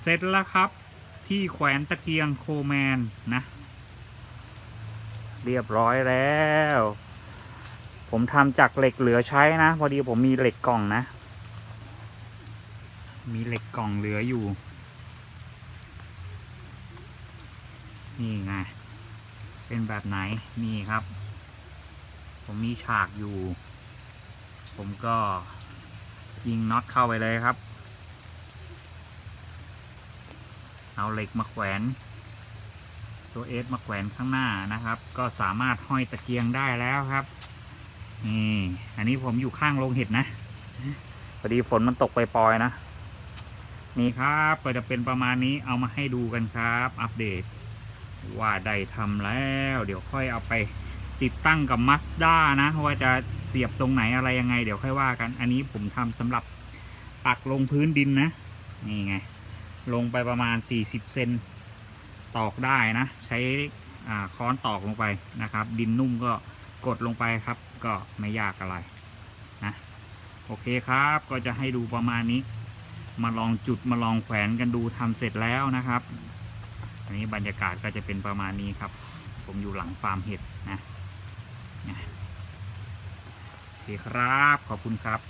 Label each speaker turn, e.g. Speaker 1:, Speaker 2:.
Speaker 1: เสร็จแล้วครับ ที่แขวนตะเกียงโคแมนนะ เรียบร้อยแล้ว ผมทำจากเหล็กเหลือใช้นะ พอดีผมมีเหล็กกล่องนะ มีเหล็กกล่องเหลืออยู่ นี่ไง เป็นแบบไหน นี่ครับ ผมมีฉากอยู่ ผมก็ยิงน็อตเข้าไปเลยครับ เอาเหล็กมาแขวน ตัวเอสมาแขวนข้างหน้านะครับ ก็สามารถห้อยตะเกียงได้แล้วครับนี่อันนี้ผมอยู่ข้างโรงเห็ดนะพอดีฝนมันตกไปปลอยนะ นี่ครับก็จะเป็นประมาณนี้เอามาให้ดูกันครับ อัปเดต ว่าได้ทำแล้ว เดี๋ยวค่อยเอาไปติดตั้งกับ Mazda นะ ว่าจะเสียบตรงไหนอะไรยังไง เดี๋ยวค่อยว่ากัน อันนี้ผมทำสำหรับปักลงพื้นดินนะ นี่ไง ลงไปประมาณ 40 เซนตอกได้นะ ใช้ค้อนตอกลงไปนะครับ ดินนุ่มก็กดลงไปครับ ก็ไม่ยากอะไรนะโอเคครับก็จะให้ดูประมาณนี้ มาลองจุดมาลองแขวนกันดูทำเสร็จแล้วนะครับอันนี้บรรยากาศก็จะเป็นประมาณนี้ครับ ผมอยู่หลังฟาร์มเห็ดนะนะโอเคครับขอบคุณครับ